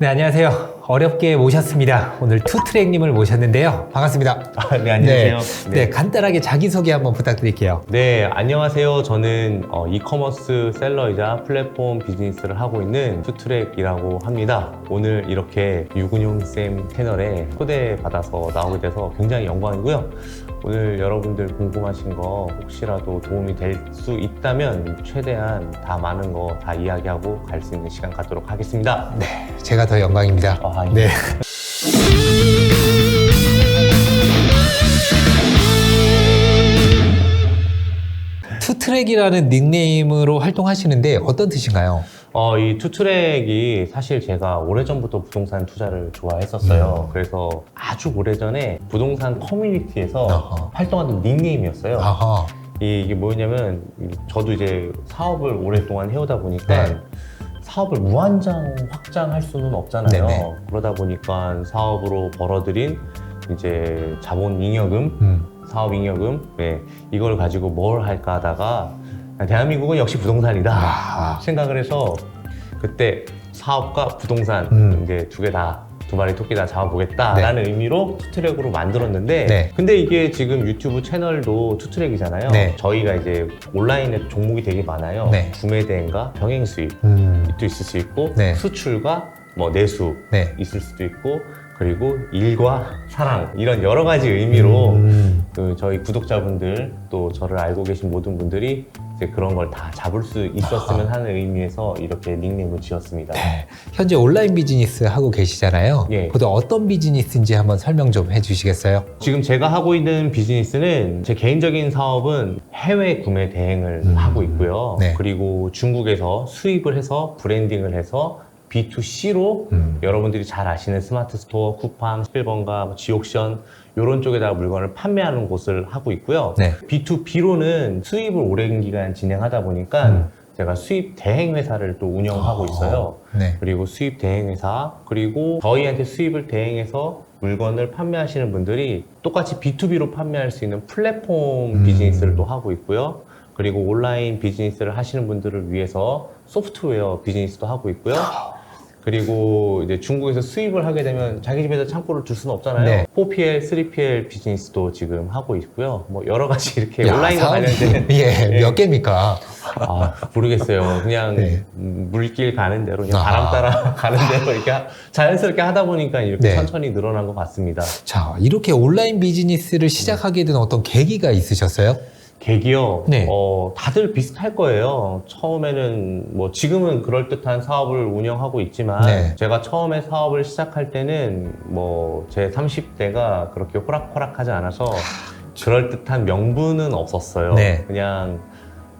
네, 안녕하세요. 어렵게 모셨습니다. 오늘 투트랙님을 모셨는데요. 반갑습니다. 아, 네, 안녕하세요. 네, 네, 간단하게 자기소개 한번 부탁드릴게요. 네, 안녕하세요. 저는 어, 이커머스 셀러이자 플랫폼 비즈니스를 하고 있는 투트랙이라고 합니다. 오늘 이렇게 유근용 쌤 채널에 초대받아서 나오게 돼서 굉장히 영광이고요. 오늘 여러분들 궁금하신 거 혹시라도 도움이 될 수 있다면 최대한 다 많은 거 다 이야기하고 갈 수 있는 시간 갖도록 하겠습니다. 네, 제가 더 영광입니다. 아, 예. 네. 투트랙이라는 닉네임으로 활동하시는데 어떤 뜻인가요? 어, 이 투트랙이 사실 제가 오래전부터 부동산 투자를 좋아했었어요. 음. 그래서 아주 오래전에 부동산 커뮤니티에서 어허. 활동하던 닉네임이었어요. 아하. 이, 이게 뭐냐면 저도 이제 사업을 오랫동안 해오다 보니까 네. 사업을 무한정 확장할 수는 없잖아요. 네네. 그러다 보니까 사업으로 벌어들인 이제 자본 잉여금 음. 사업 잉여금, 네, 이걸 가지고 뭘 할까 하다가 대한민국은 역시 부동산이다 아. 생각을 해서 그때 사업과 부동산 음. 이제 두 개 다 두 마리 토끼 다 잡아보겠다라는 의미로 투트랙으로 만들었는데 네. 근데 이게 지금 유튜브 채널도 투트랙이잖아요. 네. 저희가 이제 온라인에 종목이 되게 많아요. 네. 구매 대행과 병행 수익 음. 도 있을 수 있고 네. 수출과 뭐 내수 네. 있을 수도 있고 그리고 일과 사랑 이런 여러 가지 의미로 음. 그 저희 구독자분들 또 저를 알고 계신 모든 분들이 이제 그런 걸 다 잡을 수 있었으면 하는 의미에서 이렇게 닉네임을 지었습니다. 네. 현재 온라인 비즈니스 하고 계시잖아요. 예. 그것도 어떤 비즈니스인지 한번 설명 좀 해주시겠어요? 지금 제가 하고 있는 비즈니스는 제 개인적인 사업은 해외 구매 대행을 음. 하고 있고요. 네. 그리고 중국에서 수입을 해서 브랜딩을 해서 B2C로 음. 여러분들이 잘 아시는 스마트 스토어, 쿠팡, 11번가, 뭐 지옥션 이런 쪽에다가 물건을 판매하는 곳을 하고 있고요. 네. B2B로는 수입을 오랜 기간 진행하다 보니까 음. 제가 수입 대행 회사를 또 운영하고 있어요. 네. 그리고 수입 대행 회사 그리고 저희한테 수입을 대행해서 물건을 판매하시는 분들이 똑같이 B2B로 판매할 수 있는 플랫폼 음. 비즈니스를 또 하고 있고요. 그리고 온라인 비즈니스를 하시는 분들을 위해서 소프트웨어 비즈니스도 하고 있고요. 그리고 이제 중국에서 수입을 하게 되면 자기 집에서 창고를 둘 수는 없잖아요. 네. 4PL, 3PL 비즈니스도 지금 하고 있고요. 뭐 여러 가지 이렇게 야, 온라인과 사업이- 관련된 예, 예. 몇 개입니까? 아, 모르겠어요. 그냥 네. 음, 물길 가는 대로, 그냥 아. 바람 따라 가는 대로 이렇게 하- 자연스럽게 하다 보니까 이렇게 네. 천천히 늘어난 것 같습니다. 자, 이렇게 온라인 비즈니스를 시작하게 된 어떤 계기가 있으셨어요? 계기요. 네. 어, 다들 비슷할 거예요. 처음에는 뭐 지금은 그럴 듯한 사업을 운영하고 있지만 네. 제가 처음에 사업을 시작할 때는 뭐 제 30대가 그렇게 호락호락하지 않아서 그럴 듯한 명분은 없었어요. 네. 그냥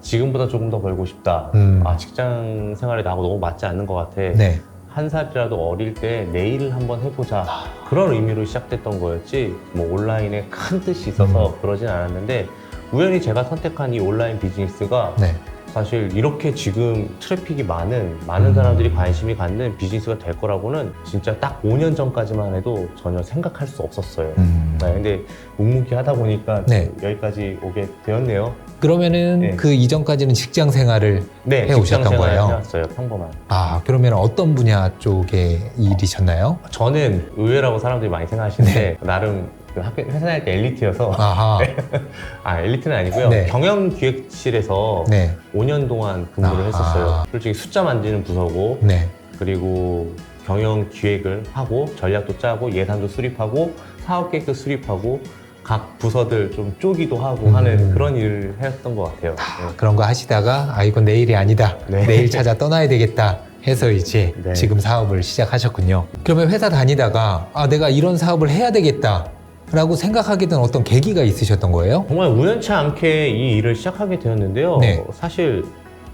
지금보다 조금 더 벌고 싶다. 음. 아, 직장 생활이 나하고 너무 맞지 않는 것 같아. 네. 한 살이라도 어릴 때 내 일을 한번 해보자 그런 의미로 시작됐던 거였지 뭐 온라인에 큰 뜻이 있어서 음. 그러진 않았는데 우연히 제가 선택한 이 온라인 비즈니스가 네. 사실 이렇게 지금 트래픽이 많은 많은 음. 사람들이 관심이 갖는 비즈니스가 될 거라고는 진짜 딱 5년 전까지만 해도 전혀 생각할 수 없었어요. 음. 네, 근데 묵묵히 하다 보니까 네. 여기까지 오게 되었네요. 그러면은 네. 그 이전까지는 직장 생활을 네, 해 오셨던 직장 생활 거예요? 해왔어요. 평범한. 아, 그러면 어떤 분야 쪽의 일이셨나요? 저는 의외라고 사람들이 많이 생각하시는데 네. 나름 그 학교 회사 다닐 때 엘리트여서 아하. 아 엘리트는 아니고요 네. 경영 기획실에서 네. 5년 동안 근무를 아하. 했었어요 솔직히 숫자 만지는 부서고 네. 그리고 경영 기획을 하고 전략도 짜고 예산도 수립하고 사업 계획도 수립하고 각 부서들 좀 쪼기도 하고 음. 하는 그런 일을 했던 것 같아요 네. 그런 거 하시다가 아 이건 내일이 아니다. 네. 내일 찾아 떠나야 되겠다. 해서 이제 네. 지금 사업을 시작하셨군요. 그러면 회사 다니다가 아 내가 이런 사업을 해야 되겠다. 라고 생각하게 된 어떤 계기가 있으셨던 거예요? 정말 우연치 않게 이 일을 시작하게 되었는데요. 네. 사실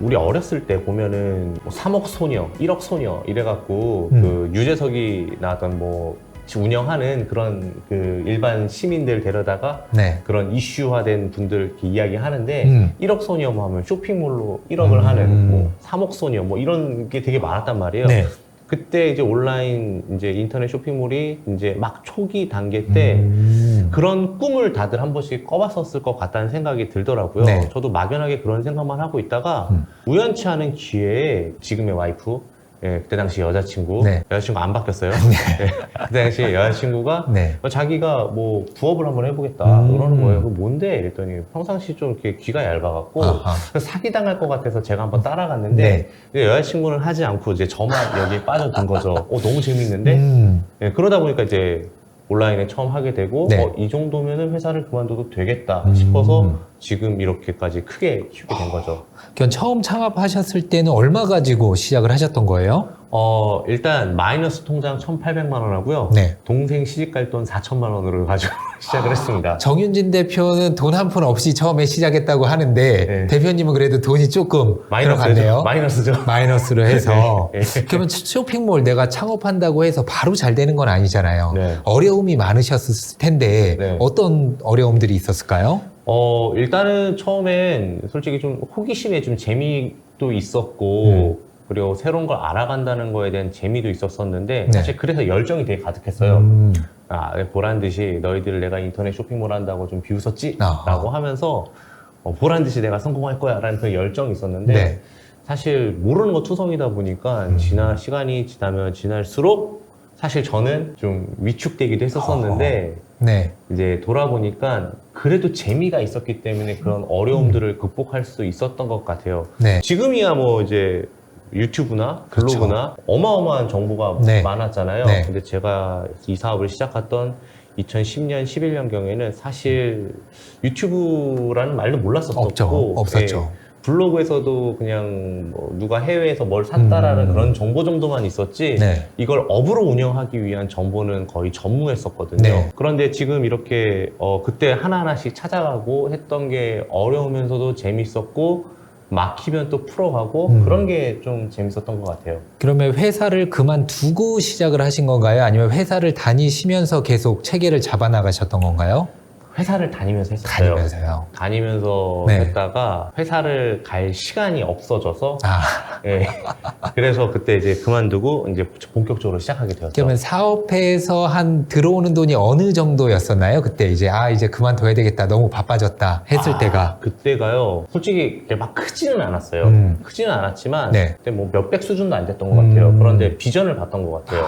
우리 어렸을 때 보면은 뭐 3억 소녀, 1억 소녀 이래갖고 음. 그 유재석이 나왔던 뭐 운영하는 그런 그 일반 시민들 데려다가 네. 그런 이슈화된 분들 이렇게 이야기하는데 음. 1억 소녀 뭐 하면 쇼핑몰로 1억을 음. 하는 뭐 3억 소녀 뭐 이런 게 되게 많았단 말이에요. 네. 그때 이제 온라인 이제 인터넷 쇼핑몰이 이제 막 초기 단계 때 음. 그런 꿈을 다들 한 번씩 꿔봤었을 것 같다는 생각이 들더라고요. 네. 저도 막연하게 그런 생각만 하고 있다가 음. 우연치 않은 기회에 지금의 와이프 예, 그때 당시 여자친구, 네. 여자친구 안 바뀌었어요. 네. 그때 당시 여자친구가 네. 어, 자기가 뭐 부업을 한번 해보겠다 음. 그러는 거예요. 그 뭔데? 이랬더니 평상시 좀 이렇게 귀가 얇아갖고 아하. 사기 당할 것 같아서 제가 한번 따라갔는데 네. 여자친구는 하지 않고 이제 저만 여기에 빠져든 거죠. 어, 너무 재밌는데 음. 예, 그러다 보니까 이제 온라인에 처음 하게 되고 네. 어, 이 정도면은 회사를 그만둬도 되겠다 음. 싶어서 지금 이렇게까지 크게 키우게 된 거죠. 그럼 처음 창업하셨을 때는 얼마 가지고 시작을 하셨던 거예요? 어, 일단 마이너스 통장 1,800만 원 하고요. 네. 동생 시집 갈 돈 4천만 원으로 가지고 시작을 했습니다. 정윤진 대표는 돈 한 푼 없이 처음에 시작했다고 하는데 네. 대표님은 그래도 돈이 조금 마이너스죠. 들어갔네요. 마이너스죠. 마이너스로 해서 네. 그러면 쇼핑몰 내가 창업한다고 해서 바로 잘 되는 건 아니잖아요. 네. 어려움이 많으셨을 텐데 네. 어떤 어려움들이 있었을까요? 어, 일단은 처음엔 솔직히 좀 호기심에 좀 재미도 있었고, 음. 그리고 새로운 걸 알아간다는 거에 대한 재미도 있었었는데, 네. 사실 그래서 열정이 되게 가득했어요. 음, 아, 보란 듯이 너희들 내가 인터넷 쇼핑몰 한다고 좀 비웃었지? 아. 라고 하면서, 어, 보란 듯이 내가 성공할 거야. 라는 그 열정이 있었는데, 네. 사실 모르는 거 투성이다 보니까, 음. 지나, 시간이 지나면 지날수록, 사실 저는 좀 위축되기도 했었었는데, 네. 이제 돌아보니까 그래도 재미가 있었기 때문에 그런 어려움들을 극복할 수 있었던 것 같아요. 네. 지금이야 뭐 이제 유튜브나 그렇죠. 블로그나 어마어마한 정보가 네. 많았잖아요. 네. 근데 제가 이 사업을 시작했던 2010년, 11년 경에는 사실 유튜브라는 말도 몰랐었고 없죠. 없었죠. 블로그에서도 그냥 뭐 누가 해외에서 뭘 샀다라는 음. 그런 정보 정도만 있었지 네. 이걸 업으로 운영하기 위한 정보는 거의 전무했었거든요. 네. 그런데 지금 이렇게 어, 그때 하나하나씩 찾아가고 했던 게 어려우면서도 재밌었고 막히면 또 풀어가고 음. 그런 게 좀 재밌었던 것 같아요. 그러면 회사를 그만두고 시작을 하신 건가요? 아니면 회사를 다니시면서 계속 체계를 잡아 나가셨던 건가요? 회사를 다니면서 했었어요. 다니면서요. 다니면서 네. 했다가 회사를 갈 시간이 없어져서 아, 예. 그래서 그때 이제 그만두고 이제 본격적으로 시작하게 되었죠. 그러면 사업회에서 한 들어오는 돈이 어느 정도였었나요? 그때 이제 아 이제 그만둬야 되겠다 너무 바빠졌다 했을 아, 때가 그때가요. 솔직히 이렇게 막 크지는 않았어요. 음. 크지는 않았지만 네. 그때 뭐 몇백 수준도 안 됐던 것 같아요. 음. 그런데 비전을 봤던 것 같아요.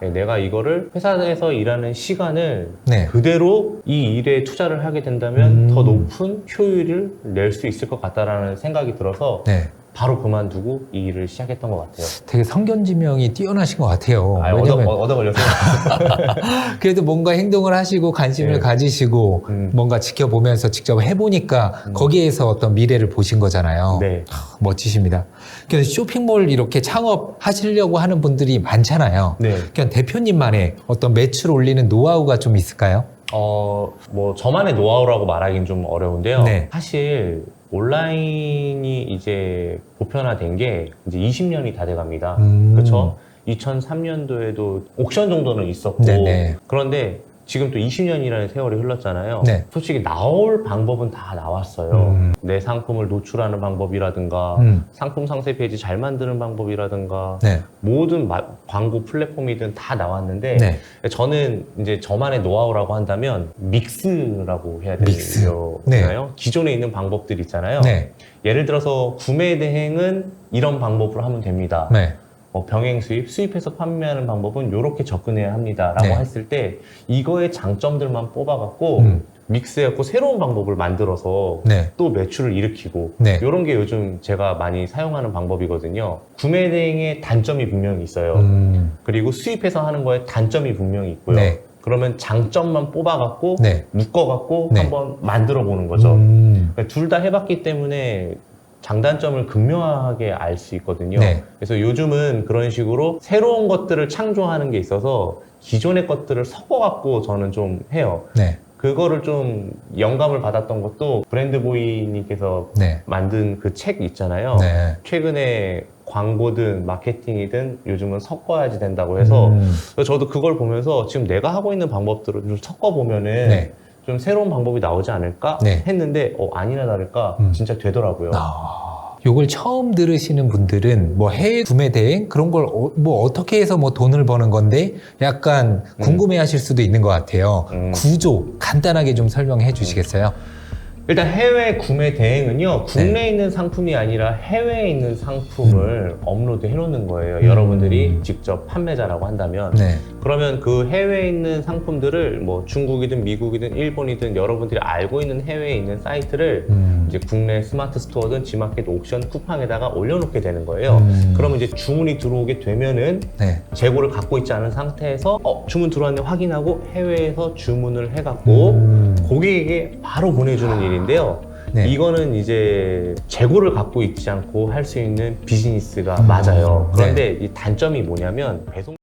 네, 내가 이거를 회사에서 일하는 시간을 네. 그대로 이 일에 투자를 하게 된다면 음. 더 높은 효율을 낼 수 있을 것 같다라는 생각이 들어서 네. 바로 그만두고 이 일을 시작했던 것 같아요. 되게 성견지명이 뛰어나신 것 같아요. 아, 얻어, 왜냐면 얻어 걸려서. 그래도 뭔가 행동을 하시고 관심을 네. 가지시고 음. 뭔가 지켜보면서 직접 해보니까 음. 거기에서 어떤 미래를 보신 거잖아요. 네. 하, 멋지십니다. 그래서 쇼핑몰 이렇게 창업하시려고 하는 분들이 많잖아요. 네. 그냥 대표님만의 어떤 매출 올리는 노하우가 좀 있을까요? 어, 뭐, 저만의 노하우라고 말하기는 좀 어려운데요. 네. 사실, 온라인이 이제 보편화된 게 이제 20년이 다 돼갑니다. 음. 그렇죠? 2003년도에도 옥션 정도는 있었고 네네. 그런데 지금 또 20년이라는 세월이 흘렀잖아요. 네. 솔직히 나올 방법은 다 나왔어요. 음. 내 상품을 노출하는 방법이라든가 음. 상품 상세 페이지 잘 만드는 방법이라든가 네. 모든 마- 광고 플랫폼이든 다 나왔는데 네. 저는 이제 저만의 노하우라고 한다면 믹스라고 해야. 되나요? 기존에 있는 방법들 있잖아요. 네. 예를 들어서 구매 대행은 이런 방법으로 하면 됩니다. 네. 어, 병행 수입, 수입해서 판매하는 방법은 이렇게 접근해야 합니다라고 네. 했을 때 이거의 장점들만 뽑아갖고 음. 믹스해갖고 새로운 방법을 만들어서 네. 또 매출을 일으키고 네. 이런 게 요즘 제가 많이 사용하는 방법이거든요. 구매 대행의 단점이 분명히 있어요. 음. 그리고 수입해서 하는 거에 단점이 분명히 있고요. 네. 그러면 장점만 뽑아갖고 네. 묶어갖고 네. 한번 만들어 보는 거죠. 음. 둘다 해봤기 때문에 장단점을 극명하게 알 수 있거든요. 네. 그래서 요즘은 그런 식으로 새로운 것들을 창조하는 게 있어서 기존의 것들을 섞어갖고 저는 좀 해요. 네. 그거를 좀 영감을 받았던 것도 브랜드보이님께서 네. 만든 그 책 있잖아요. 네. 최근에 광고든 마케팅이든 요즘은 섞어야지 된다고 해서 음. 저도 그걸 보면서 지금 내가 하고 있는 방법들을 좀 섞어보면은 네. 좀 새로운 방법이 나오지 않을까 네. 했는데 어, 아니나 다를까 음. 진짜 되더라고요. 아, 요걸 처음 들으시는 분들은 뭐 해외 구매 대행 그런 걸 뭐 어 떻게 해서 뭐 돈을 버는 건데 약간 궁금해 하실 수도 있는 것 같아요. 음. 구조 간단하게 좀 설명해 주시겠어요? 일단 해외 구매 대행은요 국내에 있는 상품이 아니라 해외에 있는 상품을 업로드 해놓는 거예요 음. 여러분들이 직접 판매자라고 한다면 네. 그러면 그 해외에 있는 상품들을 뭐 중국이든 미국이든 일본이든 여러분들이 알고 있는 해외에 있는 사이트를 음. 이제 국내 스마트 스토어든 지마켓 옥션 쿠팡에다가 올려놓게 되는 거예요 음. 그러면 이제 주문이 들어오게 되면은 네. 재고를 갖고 있지 않은 상태에서 어 주문 들어왔네 확인하고 해외에서 주문을 해갖고 음. 고객에게 바로 보내주는 일인데요. 네. 이거는 이제 재고를 갖고 있지 않고 할 수 있는 비즈니스가 음. 맞아요. 네. 그런데 이 단점이 뭐냐면 배송